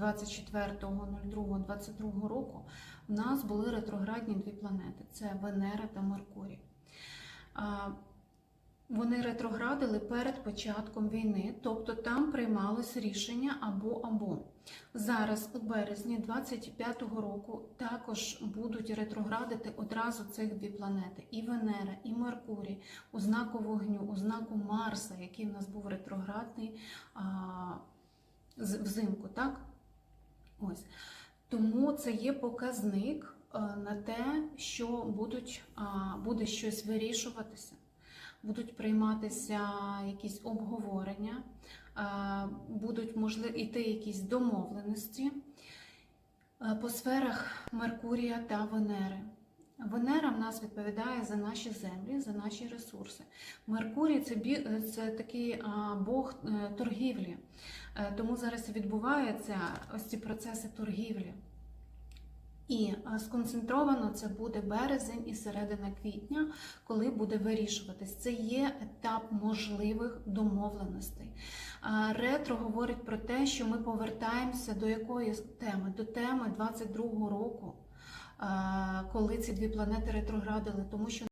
24.02.22 року в нас були ретроградні дві планети: це Венера та Меркурій. Вони ретроградили перед початком війни, тобто там приймалось рішення або або. Зараз, у березні 25-го року, також будуть ретроградити одразу цих дві планети: і Венера, і Меркурій у знаку вогню, у знаку Марса, який в нас був ретроградний а, взимку, так? Ось. Тому це є показник е, на те, що будуть, буде щось вирішуватися, будуть прийматися якісь обговорення, будуть можливо йти якісь домовленості е, по сферах Меркурія та Венери. Венера в нас відповідає за наші землі, за наші ресурси. Меркурій це, е, це такий Бог е, торгівлі. Е, Тому зараз відбуваються ось ці процеси торгівлі. І сконцентровано це буде березень і середина квітня, коли буде вирішуватись. Це є етап можливих домовленостей. Ретро говорить про те, що ми повертаємося до якої теми? До теми 22-го року, коли ці дві планети ретроградили, тому що